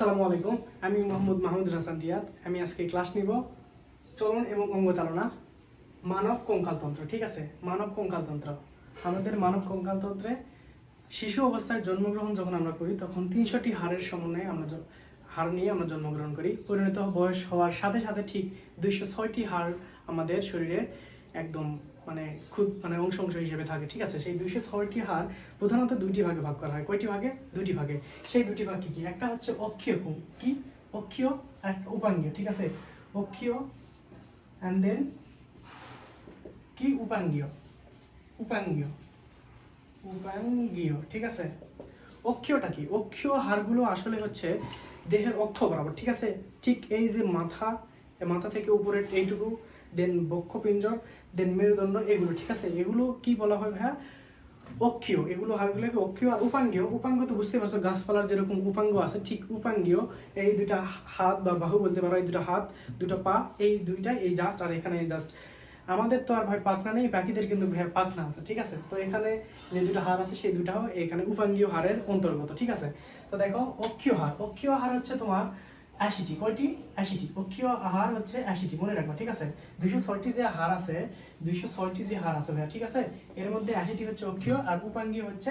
আসসালামু আলাইকুম। আমি মোহাম্মদ মাহমুদ হাসান রিয়াদ। আমি আজকে ক্লাস নিব চলন এবং অঙ্গ চালনা। মানব কঙ্কালতন্ত্র ঠিক আছে? মানব কঙ্কালতন্ত্র আমাদের মানব কঙ্কালতন্ত্রে শিশু অবস্থায় জন্মগ্রহণ যখন আমরা করি, তখন তিনশোটি হাড়ের সমন্বয়ে আমরা হাড় নিয়ে আমরা জন্মগ্রহণ করি। পরিণত বয়স হওয়ার সাথে সাথে ঠিক দুইশো ছয়টি হাড় আমাদের শরীরে একদম মানে খুব মানে অংশ অংশ হিসেবে থাকে, ঠিক আছে? সেই দুইশো ছয়টি হার প্রধানত দুইটি ভাগে ভাগ করা হয়। কয়টি ভাগে? দুটি ভাগে। সেই দুটি ভাগ কি কি? একটা হচ্ছে অক্ষীয় কু- কি? অক্ষীয় একটা উপাঙ্গীয়, ঠিক আছে? অক্ষীয় অ্যান্ড দেন কি? উপাঙ্গীয়। উপাঙ্গীয়। উপাঙ্গীয়, ঠিক আছে? অক্ষীয়টা কি? অক্ষীয় হাড়গুলো আসলে হচ্ছে দেহের অক্ষ বরাবর, ঠিক আছে? ঠিক এই যে মাথা মাথা থেকে উপরের এইটুকু দেন বক্ষপিঞ্জর, দেন মেরুদণ্ড, এগুলো, ঠিক আছে? এগুলো কি বলা হয় ভাইয়া? অক্ষীয়। এগুলো হাড়গুলোকে অক্ষীয় আর উপাঙ্গীয়। উপাঙ্গ তো বুঝতে পারছ, গাছপালার যেরকম উপাঙ্গ আছে, ঠিক উপাঙ্গীয়। এই দুইটা হাত বা বাহু বলতে পারো, এই দুটো হাত দুটো পা, এই দুইটা এই জাস্ট আর এখানে জাস্ট আমাদের তো আর ভাই পাখনা নেই পাখিদের কিন্তু ভাই পাখনা আছে, ঠিক আছে? তো এখানে যে দুটো হাড় আছে, সেই দুটাও এখানে উপাঙ্গীয় হাড়ের অন্তর্গত, ঠিক আছে? তো দেখো, অক্ষীয় হাড়। অক্ষীয় হাড় হচ্ছে তোমার আশিটি কয়টি? আশিটি অক্ষীয় আহার হচ্ছে আশিটি মনে রাখবা, ঠিক আছে? দুইশো ছয়টি যে হাড় আছে, দুইশো ছয়টি যে হাড় আছে ভাইয়া, ঠিক আছে? এর মধ্যে আশিটি হচ্ছে অক্ষীয় আর উপাঙ্গীয় হচ্ছে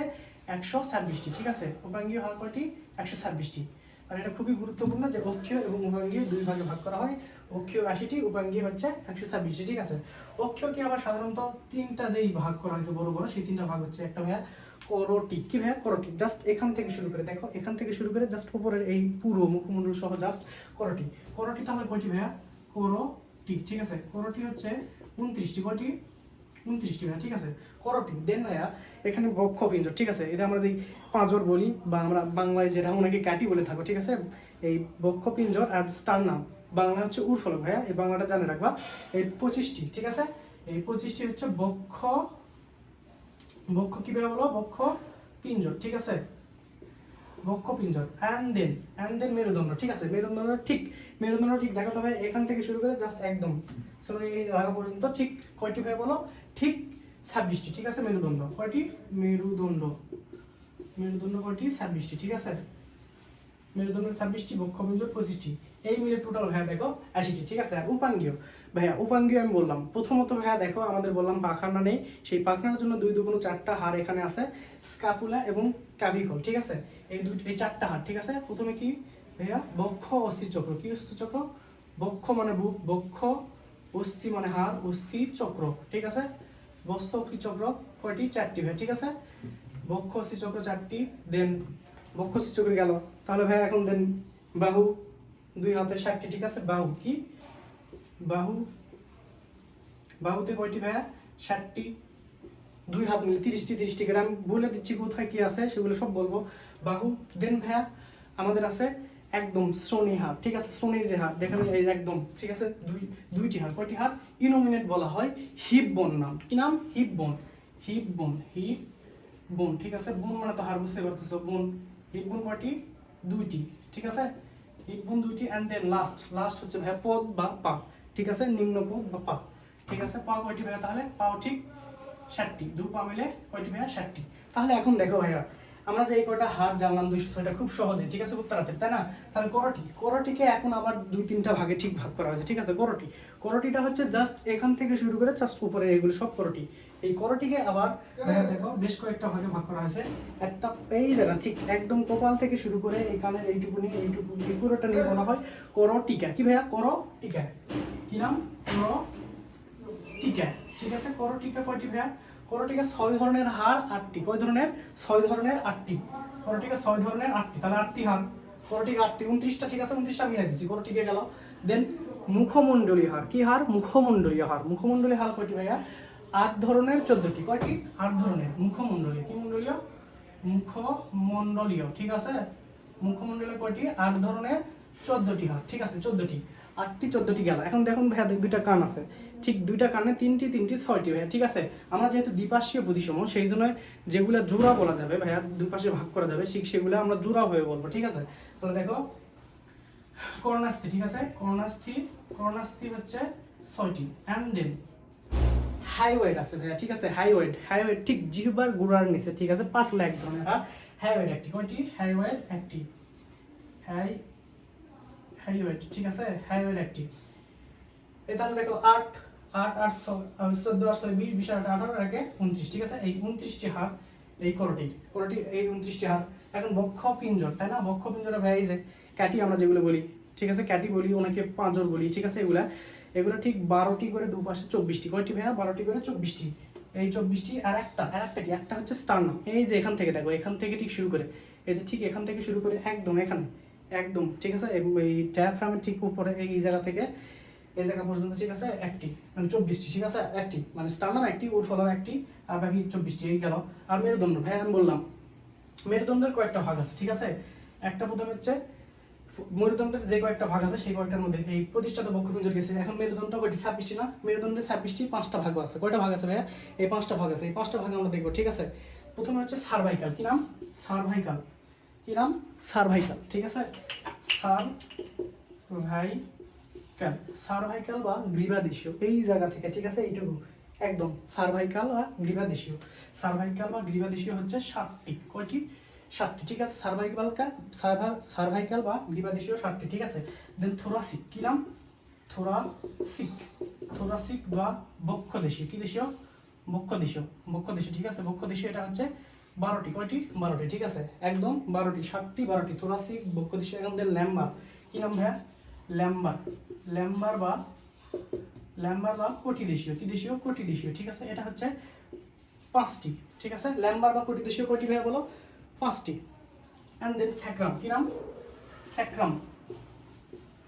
একশো ছাব্বিশটি, ঠিক আছে? উপাঙ্গীয় হাড় কয়টি? একশো ছাব্বিশটি। আর এটা খুবই গুরুত্বপূর্ণ যে অক্ষীয় এবং উপাঙ্গীয় দুই ভাগে ভাগ করা হয়। অক্ষীয় আশিটি উপাঙ্গীয় হচ্ছে একশো ছাব্বিশটি, ঠিক আছে? অক্ষীয়কে আবার সাধারণত তিনটা যেই ভাগ করা হয়েছে, বড় বড়, সেই তিনটা ভাগ হচ্ছে একটা ভাইয়া করোটিক কি ভাইয়া করোটিক জাস্ট এখান থেকে শুরু করে, দেখো, এখান থেকে শুরু করে জাস্ট উপরের এই পুরো মুখমণ্ডল সহ জাস্ট করোটি। করোটি তাহলে কয়টি ভাইয়া? করোটিক ঠিক আছে? করোটি হচ্ছে উনত্রিশটি কয়টি? উনত্রিশটি ভাইয়া, ঠিক আছে? করোটি। দেন ভাইয়া, এখানে বক্ষপিঞ্জর ঠিক আছে? এটা আমরা যেই পাঁজর বলি বা আমরা বাংলায় যেটা ওনাকে কাটি বলে থাকো, ঠিক আছে? এই বক্ষপিঞ্জর আর স্টার নাম, বাংলা হচ্ছে উর্ফলক ভাইয়া, এই বাংলাটা জানে রাখবা। এই পঁচিশটি, ঠিক আছে? এই পঁচিশটি হচ্ছে বক্ষ বক্ষ কি ভাবে বলো বক্ষ পিঞ্জর, ঠিক আছে? বক্ষ পিঞ্জর অ্যান্ড দেন অ্যান্ড দেন মেরুদণ্ড, ঠিক আছে? মেরুদণ্ড ঠিক মেরুদণ্ড ঠিক দেখো তবে এখান থেকে শুরু করে জাস্ট একদম। এই জায়গা পর্যন্ত ঠিক কয়টি ভাই বলো? ঠিক ছাব্বিশটি, ঠিক আছে? মেরুদণ্ড, কয়টি? মেরুদণ্ড মেরুদণ্ড কয়টি? ছাব্বিশটি, ঠিক আছে? মেরুদণ্ড ছাব্বিশটি বক্ষপিঞ্জর পঁচিশটি এই মিলে টোটাল ভাইয়া দেখো আশিটি ঠিক আছে? আর উপাঙ্গীয়, ভাইয়া উপাঙ্গীয় আমি বললাম। প্রথমত ভাইয়া দেখো, আমাদের বললাম পাখানা নেই। সেই পাখানার জন্য দুই দুগুণ চারটা হাড় এখানে আছে স্কাপুলা এবং কাভিকল ঠিক আছে? এই দুই এই চারটা হাড়, ঠিক আছে? প্রথমে কি, ভাইয়া, বক্ষ, অস্থি চক্র। কি অস্থি চক্র? বক্ষ মানে বুক, বক্ষ, অস্থি মানে হাড়, অস্থি চক্র, ঠিক আছে? বস্ত অস্থি চক্র? কয়টি? চারটি ভাই ঠিক আছে? বক্ষ, অস্থি চক্র, চারটি দেন বক্ষ অস্থি চক্র গেল। তাহলে ভাই এখন দেন বাহু, দুই হাতে ষাটটি, ঠিক আছে? বাহু কি? বাহু, বাহুতে কয়টি ভাইয়া? ষাটটি। দুই হাত মিলে তিরিশটি তিরিশটি করে আমি বলে দিচ্ছি কোথায় কি আছে, সেগুলো সব বলব। বাহু, দেন ভাইয়া, আমাদের আছে একদম শ্রোণী হাত, ঠিক আছে? শ্রোণীর যে হাত, দেখেন এই একদম, ঠিক আছে? দুই, দুইটি হাত, কয়টি হাত? ইনোমিনেট বলা হয় হিপ বোন নাম। কি নাম? হিপ বন হিপ বন হিপ বোন ঠিক আছে? বোন মানে তো হার বুঝতে পারতেছো বোন। হিপ বোন কয়টি দুইটি, ঠিক আছে? হিপ বোন দুইটি অ্যান্ড দেন লাস্ট লাস্ট হচ্ছে ভাইয়া পদ বা পা, ঠিক আছে? নিম্ন পদ বা পা, ঠিক আছে? পা কয়টি ভাইয়া তাহলে? পাও ঠিক ষাটটি, দু পা মিলে কয়টি ভাইয়া? ষাটটি। তাহলে এখন দেখো ভাইয়া, আমরা যে এই কয়টা হাত জানলাম দুইশো ছয়টা খুব সহজে, ঠিক আছে? উত্তরাতে তাই না? তাহলে করটি, করটিকে এখন আবার দুই তিনটা ভাগে ঠিক ভাগ করা হয়েছে, ঠিক আছে? করটি, করটিটা হচ্ছে জাস্ট এখান থেকে শুরু করে জাস্ট উপরে এগুলো সব করটি। এই করটিকে আবার, দেখো বেশ কয়েকটা ভাগে ভাগ করা হয়েছে। একটা, এই জায়গা, ঠিক একদম কপাল থেকে শুরু করে এই কানের এইটুকুনি, এইটুকু, এই পুরোটা নিয়ে বলা হয় করটিকা। কি ভাইয়া? করটিকা। কি নাম? কর টিকা ঠিক আছে, করটিকা কয়টি ভাইয়া? করটিকা ছয় ধরনের হাড়, আটটি। কয় ধরনের? ছয় ধরনের, আটটি। করটিকা ছয় ধরনের, আটটি। তাহলে আটটি হাড়। করটিকা আটটি। উনত্রিশটা, ঠিক আছে, উনত্রিশটা মিলাই দিচ্ছি করটিকা গেল। দেন মুখমণ্ডলীয় হাড়। কি হাড়? মুখমণ্ডলীয় হাড়। মুখমণ্ডলীয় হাড় কয়টি ভাইয়া? আট ধরনের চোদ্দটি। কয়টি আট ধরনের। মুখমণ্ডলীয়। কি মণ্ডলীয়? মুখমণ্ডলীয়। ঠিক আছে? মুখমণ্ডলীয় কয়টি? আট ধরনের চোদ্দটি হাড় ঠিক আছে, চোদ্দটি। আটটি চোদ্দটি গেল। এখন দেখুন ভাইয়া দুইটা কান আছে। ঠিক দুইটা কানে তিনটি তিনটি, ছয়টি ভাইয়া। ঠিক আছে? আমরা যেহেতু দ্বিপার্শ্বীয় প্রতিসম সেই জন্য যেগুলো জোড়া বলা যাবে ভাইয়া দুই পাশে ভাগ করা যাবে, ঠিক সেগুলো আমরা জোড়া হয়ে বলব। ঠিক আছে? তাহলে দেখো করোনাস্থি ঠিক আছে? করোনাস্থি করোনাস্থি হচ্ছে ছয়টি। অ্যান্ড দেন হাইওয়েড আছে ভাইয়া ঠিক আছে? হাইওয়েড হাইওয়েড ঠিক জিহ্বার গুড়ার নিচে ঠিক আছে? পাতলা এক ধরনের আর হাইওয়েড একটি কয়টি হাইওয়েড একটি হাই হাইওয়েট ঠিক আছে? হাইওয়েট একটি এই তাহলে দেখো আট আট আট ছ- আহ, চোদ্দ আট ছয় বিশ বিশ আট আঠারো একে উনত্রিশ ঠিক আছে? এই উনত্রিশটি হার এই করটির করটির এই উনত্রিশটি হার। এখন বক্ষ পিঞ্জর তাই না? বক্ষ পিঞ্জরে ভাই যে ক্যাটি আমরা যেগুলো বলি ঠিক আছে? ক্যাটি বলি ওনাকে পাঁজর বলি ঠিক আছে? এগুলা। এগুলো ঠিক বারোটি করে দুপাশে চব্বিশটি। কয়টি ভাইয়া? বারোটি করে চব্বিশটি। এই চব্বিশটি আর একটা আর একটা কি? একটা হচ্ছে স্টার্নাম এই যে এখান থেকে দেখো, এখান থেকে ঠিক শুরু করে। এই যে ঠিক এখান থেকে শুরু করে, একদম এখানে, একদম, ঠিক আছে? এই- ডায়াফ্রামের ঠিক উপরে, এই জায়গা থেকে, এই জায়গা পর্যন্ত, ঠিক আছে? একটি মানে চব্বিশটি, ঠিক আছে? একটি মানে স্টার্নাম একটি ওর ফলাম একটি, আর বাকি চব্বিশটি, এই গেল। আর মেরুদণ্ড ভাই আমি বললাম, মেরুদণ্ডের কয়েকটা ভাগ আছে, ঠিক আছে? একটা প্রথমে হচ্ছে মেরুদণ্ডের যে কয়েকটা ভাগ আছে, সেই কয়েকটার মধ্যে এই প্রতিষ্ঠাত বক্ষপিঞ্জর গেছে। এখন মেরুদণ্ড কয়টি? ছাব্বিশটি না? মেরুদণ্ডের ছাব্বিশটি, পাঁচটা ভাগ আছে। কয়টা ভাগ আছে ভাইয়া? এই পাঁচটা ভাগ আছে। এই পাঁচটা ভাগ আমরা দেখব, ঠিক আছে? প্রথমে হচ্ছে সার্ভাইকাল। কি নাম? সার্ভাইকাল। কি নাম? সার্ভাইকাল, ঠিক আছে? সার সার্ভাইকাল। সার্ভাইকাল বা গ্রীবাদেশীয়। এই জায়গা থেকে, ঠিক আছে? এইটুকু। একদম সার্ভাইকাল বা গ্রীবাদেশীয়। সার্ভাইকাল বা গ্রীবাদেশীয় হচ্ছে সাতটি। কয়টি? সাতটি ঠিক আছে? সার্ভাইকালকা সার্ভার সার্ভাইকাল বা গ্রীবাদেশীয় সাতটি ঠিক আছে? দেন থোরাসিক কি নাম? থোরাসিক থোরাসিক বা বক্ষদেশীয়, কি দেশীয়? বক্ষদেশীয় বক্ষদেশীয়, ঠিক আছে? বক্ষদেশীয় এটা হচ্ছে বারোটি, কয়টি? বারোটি, ঠিক আছে? একদম বারোটি সাতটি বারোটি থোরাসিক বক্ষদেশীয় এখন দেন ল্যাম্বার কি নাম ভাইয়া? ল্যাম্বার ল্যাম্বার বা ল্যাম্বার বা কোটি দেশীয় কি দেশীয়? কোটি দেশীয় ঠিক আছে? এটা হচ্ছে পাঁচটি, ঠিক আছে? ল্যাম্বার বা কোটি দেশীয় কোটি ভাইয়া বলো? পাঁচটি অ্যান্ড দেন স্যাক্রাম কী নাম? স্যাক্রাম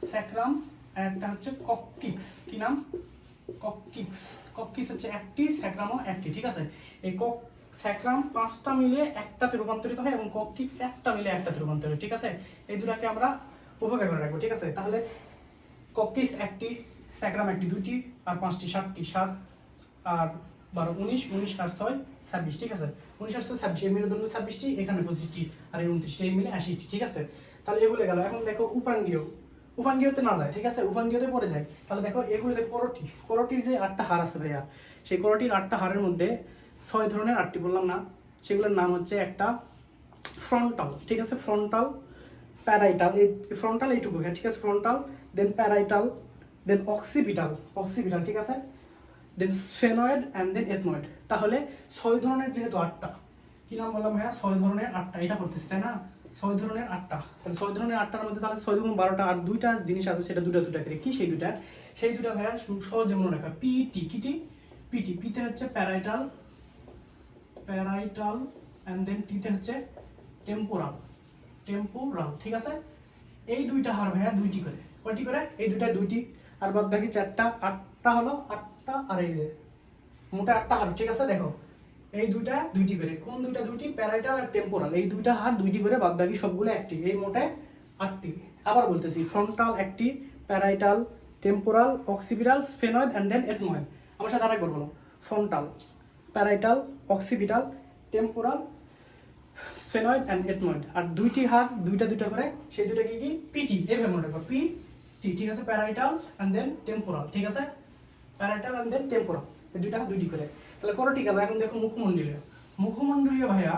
স্যাক্রাম একটা হচ্ছে ককিক্স কি নাম? ককিক্স ককিক্স হচ্ছে একটি স্যাক্রামও একটি, ঠিক আছে? এই কক স্যাক্রাম পাঁচটা মিলে একটাতে রূপান্তরিত হয় এবং ককিক্স একটা মিলে একটাতে রূপান্তরিত ঠিক আছে? এই দুটাকে আমরা উপকার করে রাখব, ঠিক আছে? তাহলে ককিক্স একটি স্যাক্রাম একটি দুটি আর পাঁচটি, সাতটি, সাত, আর বারো, উনিশ উনিশ আর ছয়, ছাব্বিশ, ঠিক আছে? উনিশ আর ছয়, ছাব্বিশ, এই মেরুদণ্ড ছাব্বিশটি, এখানে পঁচিশটি, আর এই উনত্রিশটি, এই মিলে আশিটি, ঠিক আছে? তাহলে এগুলো গেল। এখন দেখো উপাঙ্গীয়। উপাঙ্গীয়তে না যায়, ঠিক আছে? উপাঙ্গীয়তে পড়ে যায়। তাহলে দেখো, এগুলো দেখো করটি। করটির যে আটটা হার আছে ভাইয়া, সেই করটির আটটা হারের মধ্যে ছয় ধরনের আটটি বললাম না, সেগুলোর নাম হচ্ছে একটা ফ্রন্টাল ঠিক আছে? ফ্রন্টাল প্যারাইটাল এই ফ্রন্টাল এইটুকু হ্যাঁ ঠিক আছে? Frontal then parietal then occipital occipital ঠিক আছে? দেন স্ফেনয়েড অ্যান্ড দেন এথনয়েড তাহলে ছয় ধরনের যেহেতু আটটা, কি নাম বললাম ভাইয়া? ছয় ধরনের আটটা, এটা করতেছি, তাই না? ছয় ধরনের আটটা। তাহলে ছয় ধরনের আটটার মধ্যে তাহলে ছয় দুগুণ বারোটা আর দুইটা জিনিস আছে, সেটা দুটা দুটা করে। কি সেই দুটা সেই দুটা ভাইয়া সহজে মনে রাখা পিটি কিটি পিটি পিতে হচ্ছে প্যারাইটাল প্যারাইটাল অ্যান্ড দেন টিতে হচ্ছে টেম্পোরাল টেম্পোরাল ঠিক আছে? এই দুইটা হার ভাইয়া দুইটি করে। কয়টি করে? এই দুইটা দুইটি। আর বাদ বাকি চারটা, আটটা হলো আটটা আর এই মোটা আটটা হার ঠিক আছে? দেখো, এই দুইটা দুইটি করে। কোন দুইটা দুইটি? প্যারাইটাল আর টেম্পোরাল এই দুইটা হার দুইটি করে বাদ বাকি সবগুলো একটি। এই মোটে আটটি। আবার বলতেছি ফ্রন্টাল একটি parietal temporal occipital sphenoid and then ethmoid আমার সাথে আরেকবার বলো। Frontal parietal occipital temporal sphenoid and ethmoid আর দুইটি হার দুইটা দুইটা করে, সেই দুইটা কি কি? পিটি এভাবে মনে রাখব পি টি ঠিক আছে? প্যারাইটাল অ্যান্ড দেন টেম্পোরাল ঠিক আছে? প্যারাইটাল অ্যান্ড দেন টেম্পোরাল এই দুইটা দুইটি করে। তাহলে করটি গেল এখন দেখো মুখমণ্ডলীয়। মুখমণ্ডলীয় ভাইয়া,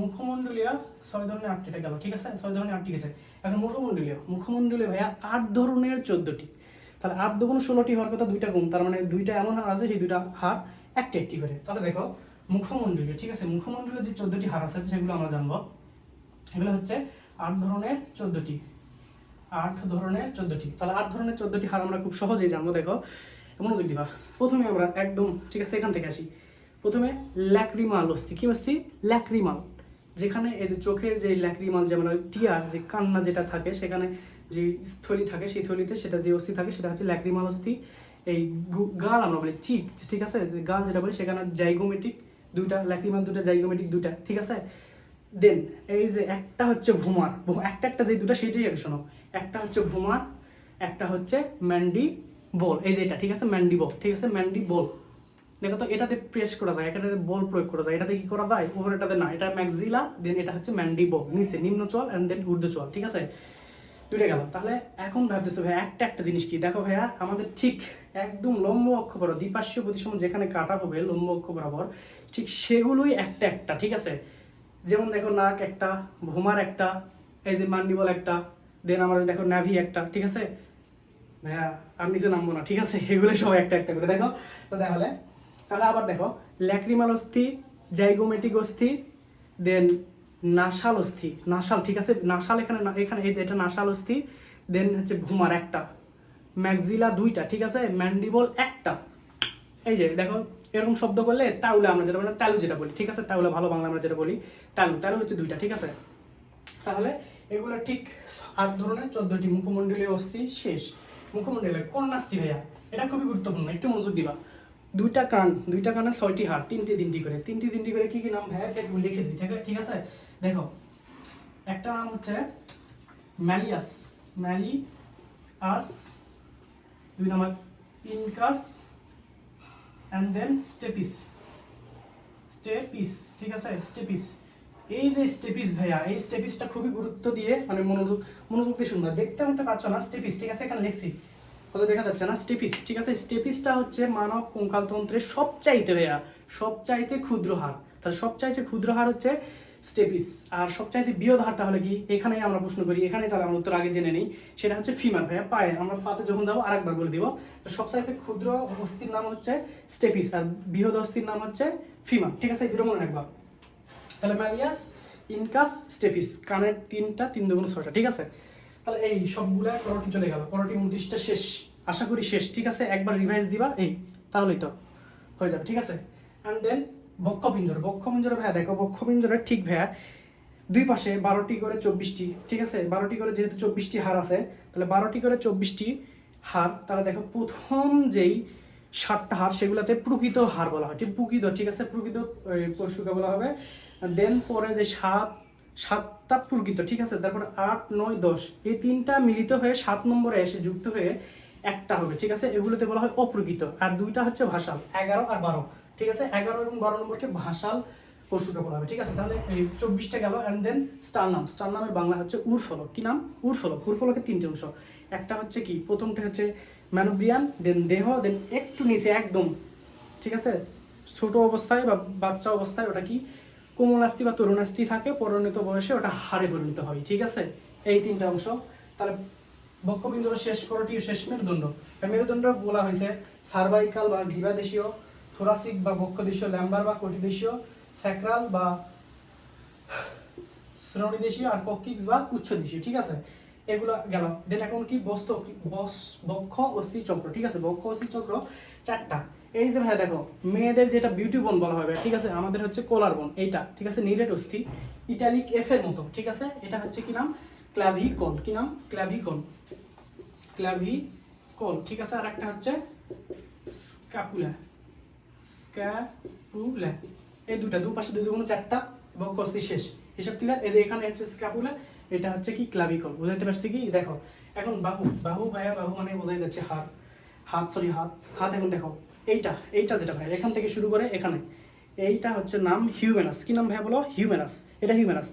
মুখমণ্ডলীয় ছয় ধরনের আটটিটা গেল, ঠিক আছে? ছয় ধরনের আটটি গেছে। এখন মুখমণ্ডলীয় মুখমণ্ডলীয় ভাইয়া আট ধরনের চোদ্দটি। তাহলে আট দুগুণ ষোলোটি হওয়ার কথা দুইটা গুণ, তার মানে দুইটা এমন হার আছে, সেই দুইটা হার একটি একটি করে। তাহলে দেখো, মুখমণ্ডলীয়, ঠিক আছে? মুখমণ্ডলীয় যে চোদ্দটি হার আছে, সেগুলো আমরা জানব। এগুলো হচ্ছে আট ধরনের চোদ্দটি। আট ধরনের চোদ্দটি। তাহলে আট ধরনের চোদ্দটি হার আমরা খুব সহজেই জানব, দেখো। মনোযোগ দিবা। প্রথমে আমরা একদম, ঠিক আছে, এখান থেকে আসি। প্রথমে ল্যাক্রিমাল অস্থি। কি অস্থি? ল্যাক্রিমাল। যেখানে এই যে চোখের যে ল্যাক্রিমাল, যেমন টিয়ার যে কান্না যেটা থাকে, সেখানে যে স্থলি থাকে, সেই থলিতে সেটা যে অস্থি থাকে, সেটা হচ্ছে ল্যাক্রিমাল অস্থি। এই গাল আমরা বলি, চিক, ঠিক আছে? গাল যেটা বলি, সেখানে জাইগোমেটিক দুইটা, ল্যাক্রিমাল দুটা জাইগোমেটিক দুটা ঠিক আছে? দেন, এই যে একটা হচ্ছে ভুমার একটা একটা যে দুটো সেটাই আগে শোনো। একটা হচ্ছে ভুমার, একটা হচ্ছে ম্যান্ডি বল, এই যে এটা, ঠিক আছে? ম্যান্ডি বল, ঠিক আছে? Mandible. দেখো তো, এটাতে প্রেস করা যায়, এটাতে বল প্রয়োগ করা যায়, এটাতে কি করা যায়? ওপর এটাতে না, এটা ম্যাক্সিলা দেন এটা হচ্ছে ম্যান্ডি বল, নিচে, নিম্ন চল অ্যান্ড দেন ঊর্ধ্ব চল, ঠিক আছে? দুইটা গেল। তাহলে এখন ভাবতেছো, ভাইয়া, একটা একটা জিনিস কি? দেখো ভাইয়া, আমাদের ঠিক একদম লম্ব অক্ষ বরাবর, দ্বিপার্শ্বীয় প্রতিসম যেখানে কাটা হবে, লম্ব অক্ষ বরাবর, ঠিক সেগুলোই একটা একটা, ঠিক আছে? যেমন দেখো, নাক একটা ভুমার একটা, এই যে মান্ডিবল একটা দেন আমার দেখো নাভি একটা, ঠিক আছে? ভাইয়া, আর নিচে নামবো না, ঠিক আছে? এগুলো সব একটা একটা করে, দেখো? তো তাহলে তাহলে আবার দেখো, ল্যাক্রিমাল অস্থি, জাইগোমেটিক অস্থি, দেন নাসাল অস্থি, নাসাল, ঠিক আছে? নাসাল এখানে এখানে এটা নাসাল অস্থি, দেন হচ্ছে ভুমার একটা, ম্যাক্সিলা দুইটা, ঠিক আছে? ম্যান্ডিবল একটা। এই যে, দেখো, এরকম শব্দ করলে তাউলে আমরা যেটা বলি তালু যেটা বলি, ঠিক আছে? তাউলে ভালো বাংলা আমরা যেটা বলি, তালু তালু হচ্ছে দুইটা, ঠিক আছে? তাহলে এগুলো ঠিক আট ধরনের, চোদ্দটি মুখমণ্ডলীয় অস্থি শেষ। মুখমণ্ডলীয় কোন নাস্তি ভাইয়া, এটা খুবই গুরুত্বপূর্ণ, একটু মনোযোগ দিবা। দুইটা কান, দুইটা কানে ছয়টি হাড়, তিনটি তিনটি করে। তিনটি তিনটি করে কি কি নাম ভাইয়া একটু লিখে দিই, ঠিক আছে? ঠিক আছে? দেখো, একটা নাম হচ্ছে ম্যালিয়াস ম্যালিয়াস, দুই number, incus and then stapes. Stapes, ঠিক আছে? স্টেপিস। এই যে স্টেপিস ভাইয়া, এই স্টেপিসটা খুবই গুরুত্ব দিয়ে মানে মনোযোগ মনোযোগ দিয়ে শুনবা। দেখতে হতে পারছ না স্টেপিস, ঠিক আছে? এখানে লিখছি। কত দেখা যাচ্ছে না? স্টেপিস, ঠিক আছে? স্টেপিসটা হচ্ছে মানব কঙ্কালতন্ত্রের সবচাইতে ভাইয়া, সবচাইতে ক্ষুদ্র হার। তাহলে সবচাইতে ক্ষুদ্র হার হচ্ছে স্টেপিস। আর সবচাইতে বৃহৎ হার তাহলে কি? এখানেই আমরা প্রশ্ন করি। এখানেই তাহলে আমরা উত্তর আগে জেনে নিই। সেটা হচ্ছে ফিমার ভাইয়া, পায়ে। আমরা পাতে যখন যাব, আরেকবার বলে দিব। তো সবচাইতে ক্ষুদ্র অস্থির নাম হচ্ছে স্টেপিস, আর বৃহৎ অস্থির নাম হচ্ছে ফিমার ঠিক আছে? এই দুটো মনে রাখবা। তাহলে ম্যালিয়াস ইনকাস স্টেপিস কানের তিনটা, তিন দুগুণ ছয়টা, ঠিক আছে? তাহলে এই সবগুলা করটি চলে গেল। করটি উনত্রিশটা শেষ। আশা করি শেষ, ঠিক আছে? একবার রিভাইজ দিবা। এই, তাহলেই তো হয়ে যাবে, ঠিক আছে? And then বক্ষপিঞ্জর। বক্ষপিঞ্জর ভাইয়া, দেখো, বক্ষপিঞ্জরের ঠিক ভাইয়া, দুই পাশে বারোটি করে চব্বিশটি, ঠিক আছে? বারোটি করে যেহেতু চব্বিশটি হার আছে, তাহলে বারোটি করে চব্বিশটি হার তাহলে দেখো, প্রথম যেই সাতটা হার সেগুলোতে প্রকৃত হার বলা হয়। ঠিক, প্রকৃত, ঠিক আছে? প্রকৃত পশুকে বলা হবে। দেন পরে যে সাত, সাতটা প্রকৃত, ঠিক আছে? তারপর আট, নয়, দশ, এই তিনটা মিলিত হয়ে সাত নম্বরে এসে যুক্ত হয়ে একটা হবে, ঠিক আছে? এগুলোতে বলা হয় অপ্রকৃত। আর দুইটা হচ্ছে ভাষাল এগারো আর বারো, ঠিক আছে? এগারো এবং বারো নম্বরকে ভাষাল পশুকে বলা হবে, ঠিক আছে? তাহলে এই চব্বিশটা গেল অ্যান্ড দেন স্টার নাম। স্টার নামের বাংলা হচ্ছে উর্ফলক। কি নাম? উর্ফলক। উর্ফলকের তিনটে অংশ। একটা হচ্ছে কি? প্রথমটা হচ্ছে ম্যানোব্রিয়ান দেন দেহ দেন একটু নিচে, একদম, ঠিক আছে? ছোট অবস্থায় বা বাচ্চা অবস্থায় ওটা কি? কোমলাস্তি বা তরুণাস্তি থাকে, পরিণত বয়সে ওটা হারে পরিণত হয়, ঠিক আছে? এই তিনটা অংশ। তাহলে বক্ষবিন্দু শেষ করটি শেষ মেরুদণ্ড। মেরুদণ্ড বলা হয়েছে সার্ভাইকাল বা গ্রীবাদেশীয় থোরাসিক বা বক্ষদেশীয় ল্যাম্বার বা কটিদেশীয় স্যাক্রাল বা শ্রোণীদেশীয় আর পক্ষিক্স বা উচ্চদেশীয়, ঠিক আছে? এগুলো গেল। দেন এখন কি বস্ত, বস- বক্ষ, অস্থি চক্র, ঠিক আছে? বক্ষ, অস্থি চক্র, চারটা। এই যে ভাই দেখো, মেয়েদের যেটা বিউটি বোন বলা হবে ঠিক আছে? আমাদের হচ্ছে কোলার বোন এইটা, ঠিক আছে? নিরেট অস্থি ইটালিক এফ এর মতো, ঠিক আছে? এটা হচ্ছে কি নাম? ক্লাভিকল কি নাম? ক্লাভিকল ক্লাভিকল ঠিক আছে? আর একটা হচ্ছে স্ক্যাপুলা স্ক্যাপুলা এই দুটা, দুপাশে দুই দুগুণ চারটা বক্ষ অস্থি শেষ, হিসাব ক্লিয়ার এই এখানে হচ্ছে স্ক্যাপুলা এটা হচ্ছে কি ক্লাভিকল বুঝাইতে পারছি কি? দেখো, এখন বাহু বাহু ভাইয়া, বাহু মানে বোঝাই যাচ্ছে হাত হাত সরি হাত হাত এখন দেখো এইটা এইটা যেটা ভাই, এখান থেকে শুরু করে এখানে। এইটা হচ্ছে নাম হিউম্যানাস কি নাম ভাই বলো? হিউম্যানাস এটা হিউম্যানাস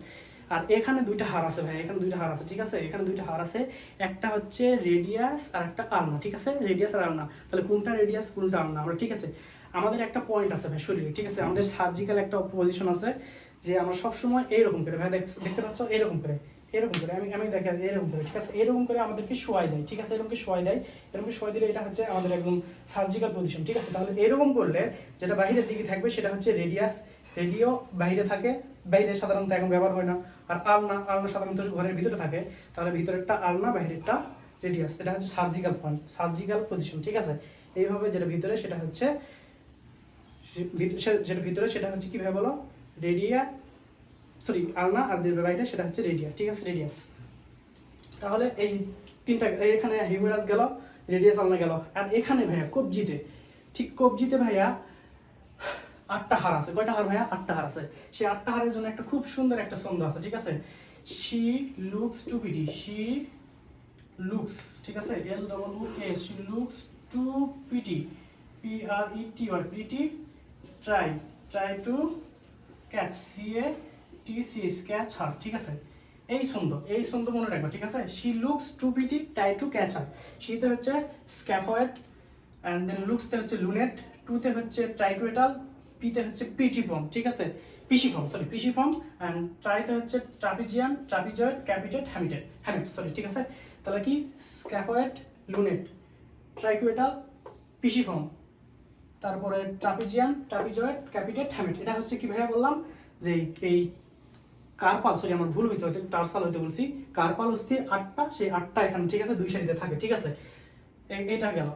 আর এখানে দুইটা হার আছে ভাই, এখানে দুইটা হার আছে, ঠিক আছে? এখানে দুইটা হার আছে। একটা হচ্ছে রেডিয়াস আর একটা আলনা, ঠিক আছে? রেডিয়াস আর আলনা। তাহলে কোনটা রেডিয়াস, কোনটা আলনা? আমরা ঠিক আছে? আমাদের একটা পয়েন্ট আছে ভাই শরীরে, ঠিক আছে? আমাদের সার্জিক্যাল একটা পজিশন আছে যে আমরা সবসময় এইরকম করে ভাই, দেখ- দেখতে পাচ্ছ? এরকম করে। এরকম করে, আমি আমি দেখা এরকম করে, ঠিক আছে? এরকম করে আমাদেরকে শোয়াই দেয়, ঠিক আছে? এরকম শোয়াই দেয় এরকম শোয়াই দিলে এটা হচ্ছে আমাদের একদম সার্জিক্যাল পজিশন ঠিক আছে? তাহলে এরকম করলে যেটা বাইরের দিকে থাকবে সেটা হচ্ছে রেডিয়াস রেডিও বাইরে থাকে, বাইরে সাধারণত এখন ব্যবহার হয় না। আর আলনা আলনা সাধারণত ঘরের ভিতরে থাকে, তাহলে ভিতরেরটা আলনা, বাইরেরটা রেডিয়াস এটা হচ্ছে সার্জিক্যাল পয়েন্ট সার্জিক্যাল পজিশন ঠিক আছে? এইভাবে যেটা ভিতরে, সেটা হচ্ছে যেটা ভিতরে, সেটা হচ্ছে কীভাবে বলো? রেডিয়া সরি, আলনা আর যেটা বাইরে সেটা হচ্ছে রেডিয়া ঠিক আছে রেডিয়াস তাহলে এই তিনটা এখানে হিউমেরাস গেল রেডিয়াস আলনা গেল। আর এখানে ভাইয়া, কবজিতে, ঠিক কবজিতে ভাইয়া, আটটা হার আছে। কয়টা হার ভাইয়া? আটটা হার আছে। সেই আটটা হারের জন্য একটা খুব সুন্দর একটা ছন্দ আছে, ঠিক আছে? She looks too pretty she looks ঠিক আছে? L double K she looks too pretty P R E T Y pretty try try to catch C A T C catch her ঠিক আছে? এই সুন্দর এই সুন্দর মনে রাখবা, ঠিক আছে? She looks too pretty try to catch her শীতে হচ্ছে স্ক্যাফয়েড অ্যান্ড দেন লুকসতে হচ্ছে লুনেট টুতে হচ্ছে ট্রাইকুয়েটাল পিতে হচ্ছে পিটি বম ঠিক আছে? পিসিফর্ম সরি পিসিফর্ম অ্যান্ড ট্রাইতে হচ্ছে trapezium trapezoid capitate hamated hamate sorry ঠিক আছে? তাহলে কি? স্ক্যাফয়েড লুনেট ট্রাইকুয়েটাল পিসিফর্ম তারপরে ট্রাপিজিয়াম ট্রাপিজয়েড ক্যাপিটেড হ্যামিট এটা হচ্ছে কি ভাইয়া বললাম? যে এই কার্পাল সরি আমার ভুল হয়েছে হয়তো টার্সাল হইতে বলছি। কার্পাল অস্থি আটটা সেই আটটা এখানে, ঠিক আছে? দুই সারিতে থাকে, ঠিক আছে? এটা গেল।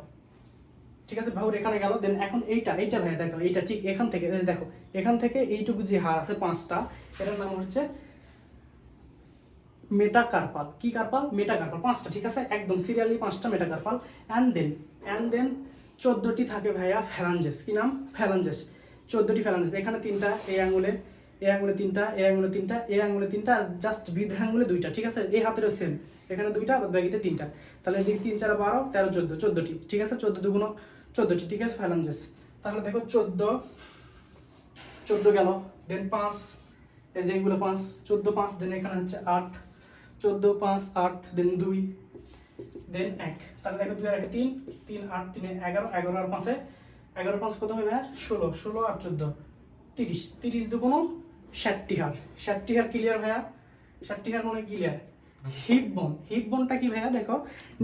ঠিক আছে? বাহুর এখানে গেল। দেন এখন এইটা এইটা ভাইয়া দেখো, এইটা ঠিক এখান থেকে দেখো, এখান থেকে এইটুকু যে হার আছে পাঁচটা, এটার নাম হচ্ছে মেটা মেটাকার্পাল কি কার্পাল? মেটাকার্পাল পাঁচটা, ঠিক আছে? একদম সিরিয়ালি পাঁচটা meta metacarpal and then and then চোদ্দোটি থাকে ভাইয়া ফ্যালাঞ্জেস কি নাম? ফ্যালাঞ্জেস চোদ্দোটি ফ্যালাঞ্জেস এখানে তিনটা, এই আঙুলে এই আঙুলে তিনটা, এ আঙুলে তিনটা, এ আঙুলে তিনটা, আর জাস্ট বৃদ্ধ আঙুলে দুইটা, ঠিক আছে? এই হাতেরও সেম এখানে দুইটা আর ব্যাগিতে তিনটা। তাহলে এদিকে তিন, চার, বারো, তেরো, চোদ্দ, চোদ্দোটি, ঠিক আছে? চোদ্দ দুগুণ চোদ্দোটি, ঠিক আছে? ফ্যালাঞ্জেস তাহলে দেখো চোদ্দ চোদ্দ গেল। দেন পাঁচ, এই যে এইগুলো পাঁচ, চোদ্দ পাঁচ দেন এখানে হচ্ছে আট। চোদ্দ পাঁচ, আট দেন দুই দেন এক। তাহলে দেখো দুই আর এক, তিন তিন, আট, তিনে এগারো এগারো আর পাঁচে, এগারো পাঁচ কত হবে? ষোলো ষোলো আর চোদ্দ, তিরিশ। তিরিশ দু ক্লিয়ার ভাইয়া? মনে ক্লিয়ার হিপ বোন হিপ বোনটা কি ভাইয়া? দেখো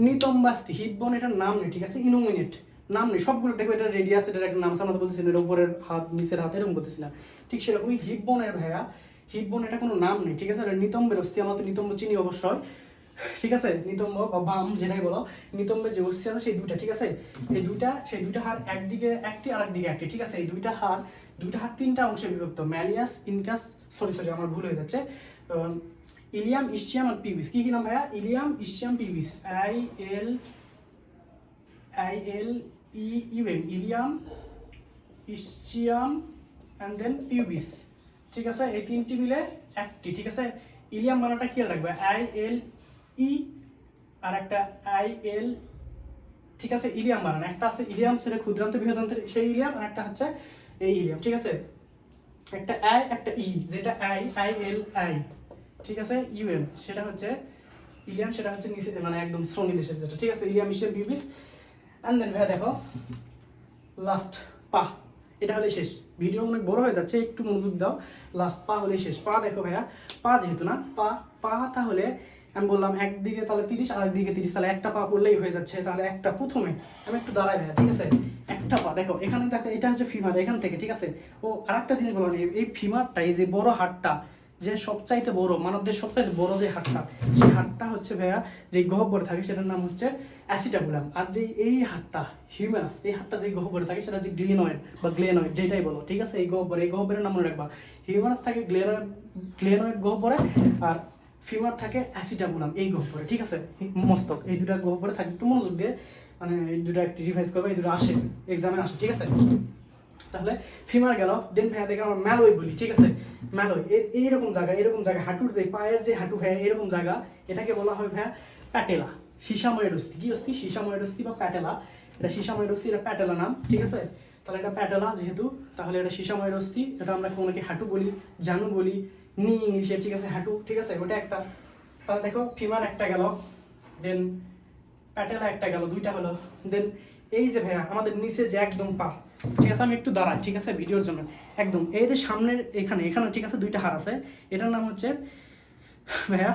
নিতম্বাস্তি হিপ বোন এটার নাম নেই, ঠিক আছে? ইনোমিনেট নাম নেই। সবগুলো দেখো, এটা রেডিয়াস এটার একটা নাম সামনে উপরের হাত, নিচের এরকম বলতেছি না। ঠিক সেরকমই হিপ বোনের ভাইয়া হিপ বোন এটা কোনো নাম নেই, ঠিক আছে? এটা নিতম্বের অস্থি আমরা তো নিতম্ব চিনি অবশ্যই। ঠিক আছে? নিতম্ব বা বাম, যেটাই বলো, নিতম্বের যে অস্থি আছে, সেই দুইটা, ঠিক আছে? এই দুইটা, সেই দুইটা হার একদিকে একটি আর একদিকে একটি, ঠিক আছে? এই দুইটা হার দুইটা হার তিনটা অংশে বিভক্ত। ম্যালিয়াস, ইনকাস সরি সরি আমার ভুল হয়ে যাচ্ছে। ইলিয়াম, ইসিয়াম আর পিবিস কি কি নাম ভাইয়া? Ilium, ischium pubis I L I L E, UM. Ilium, ischium and then pubis. ঠিক আছে? এই তিনটি মিলে একটি। ঠিক আছে? ইলিয়াম বানাটা কি রাখবে? আই এল ই আর একটা আই এল, ঠিক আছে? ইলিয়াম বানান একটা আছে ইলিয়াম, সেটা ক্ষুদ্রান্ত বৃহদান্তের সেই ইলিয়াম, আর একটা হচ্ছে এই ইলিয়াম ঠিক আছে? একটা আই একটা ই যেটা আই আই এল আই ঠিক আছে? ইউএম সেটা হচ্ছে ইলিয়াম, সেটা হচ্ছে নিচে মানে একদম শ্রমিক দেশের যেটা, ঠিক আছে? Ilium ischium pubis and then ভাইয়া, দেখো লাস্ট পা, এটা হলে শেষ। ভিডিও অনেক বড় হয়ে যাচ্ছে, একটু মনোযোগ দাও। লাস্ট পা হলে শেষ। পা দেখো, ভাইয়া, পা যেহেতু না, পা পা তাহলে আমি বললাম একদিকে তাহলে তিরিশ আর একদিকে তিরিশ, তাহলে একটা পা পড়লেই হয়ে যাচ্ছে। তাহলে একটা প্রথমে আমি একটু দাঁড়াই ভাইয়া, ঠিক আছে? একটা পা, দেখো, এখানে দেখো, এটা হচ্ছে ফিমার, এখান থেকে, ঠিক আছে? ও আর একটা জিনিস বলা এই ফিমারটা, এই যে বড় হাটটা যে সবচাইতে বড়, মানবদের সবচাইতে বড় যে হাটটা সেই হাটটা হচ্ছে ভাইয়া যে গহ্বরে থাকে, সেটার নাম হচ্ছে অ্যাসিটাবুলাম। আর যে এই হাটটা হিউম্যানাস, এই হাটটা যে গহ্বরে থাকে, সেটা হচ্ছে গ্লিনয়েড বা গ্লেনয়েড, যেটাই বলো, ঠিক আছে? এই গহ্বরে, এই গহ্বরের নাম মনে রাখবা হিউম্যানাস থাকে গ্লেনয়েড গ্লেনয়েড গহ্বরে, আর ফিমার থাকে অ্যাসিটাবুলাম এই গহ্বরে ঠিক আছে? মস্তক, এই দুটা গহ্বরে থাকে, একটু মনোযোগ দিয়ে মানে এই দুটো একটি রিভাইজ করবে, এই দুটো আসে এক্সামে আসে, ঠিক আছে? তাহলে ফিমার গেল দেন ভাইয়া দেখে আমরা ম্যালয় বলি, ঠিক আছে? ম্যালয় এইরকম জায়গা, এরকম জায়গা, হাঁটুর যে পায়ের যে হাঁটু ভাইয়া, এরকম জায়গা, এটাকে বলা হয় ভাইয়া প্যাটেলা সীসাময়ের অস্থি কি অস্থি সীসাময়ের অস্থি বা প্যাটেলা। এটা সীসাময়ের অস্থি এটা প্যাটেলা নাম, ঠিক আছে? তাহলে এটা প্যাটেলা যেহেতু, তাহলে এটা সীসাময়ের অস্থি এটা আমরা অনেকে হাঁটু বলি, জানু বলি নি ইংলিশে ঠিক আছে, হাঁটু, ঠিক আছে, ওটা একটা। তাহলে দেখো ফিমার একটা গেল দেন প্যাটেলা একটা গেল, দুইটা হলো। দেন এই যে ভাইয়া, আমাদের নিচে যে একদম পা, ঠিক আছে, আমি একটু দাঁড়াই, ঠিক আছে, ভিডিওর জন্য। একদম, এই যে সামনের এখানে এখানে ঠিক আছে, দুইটা হার আছে। এটার নাম হচ্ছে ভাইয়া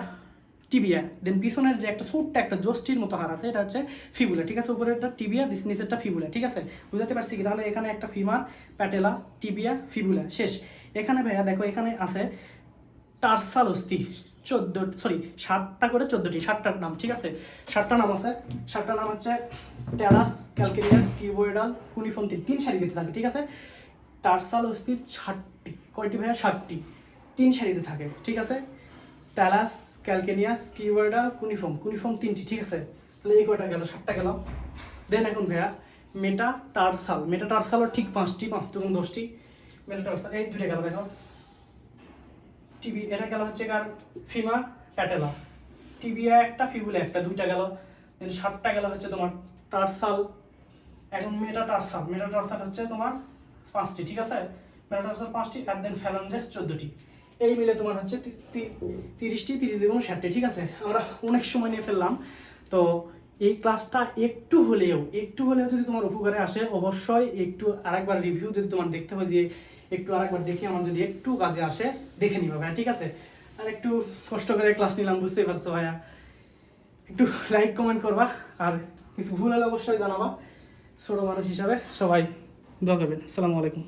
টিবিয়া। দেন পিছনের যে একটা ছোট্ট একটা জোস্টির মতো হার আছে, এটা হচ্ছে ফিবুলা, ঠিক আছে উপরেরটা টিবিয়া নিচেরটা ফিবুলা, ঠিক আছে। বুঝতে পারছি কি? তাহলে এখানে একটা ফিমার প্যাটেলা টিবিয়া, ফিবুলা, শেষ। এখানে ভাইয়া দেখো, এখানে আছে টার্সাল অস্থি, চোদ্দ সরি সাতটা করে চোদ্দটি, সাতটার নাম, ঠিক আছে? সাতটা নাম আছে সাতটা নাম হচ্ছে ট্যালাস, ক্যালকেরিয়াস, কিউবোয়েডাল কুনিফোন তিন তিন সারিতে থাকে, ঠিক আছে? টার্সাল অস্থির ষাটটি, কয়টি ভাইয়া? ষাটটি, তিন সারিতে থাকে, ঠিক আছে? Talus calcaneus cuboidal, cuneiform cuneiform তিনটি, ঠিক আছে? তাহলে এই কয়টা গেল? সাতটা গেল। দেন এখন ভাইয়া, মেটা টার্সাল, মেটা টার্সালও ঠিক পাঁচটি পাঁচ দুগুণ দশটি, মেটা টার্সাল, এই দুটো গেল, দেখো। টিবি এটা গেল হচ্ছে কার? ফিমা প্যাটেলা। টিবিয়া একটা, ফিবুলা একটা, দুইটা গেল। দেন সাতটা গেল হচ্ছে তোমার টার্সাল। এখন মেটা টার্সাল। মেটা টার্সাল হচ্ছে তোমার পাঁচটি, ঠিক আছে? মেটা টার্সাল পাঁচটি, আর দেন ফ্যালাঞ্জেস চোদ্দোটি। এই মিলে তোমার হচ্ছে তিরিশটি, তিরিশ দ্বিগুণ ষাটটি, ঠিক আছে? আমরা অনেক সময় নিয়ে ফেললাম। তো এই ক্লাসটা একটু হলেও একটু হলেও যদি তোমার উপকারে আসে, অবশ্যই একটু আরেকবার রিভিউ যদি তোমার দেখতে হবে যে, একটু আরেকবার দেখে আমার যদি একটু কাজে আসে, দেখে নিবা ভাইয়া, ঠিক আছে? আর একটু কষ্ট করে ক্লাস নিলাম, বুঝতেই পারছ ভাইয়া। একটু লাইক কমেন্ট করবা, আর কিছু ভুল হলে অবশ্যই জানাবা। ছোটো মানুষ হিসাবে সবাই দোয়া করবেন। আসসালামু আলাইকুম।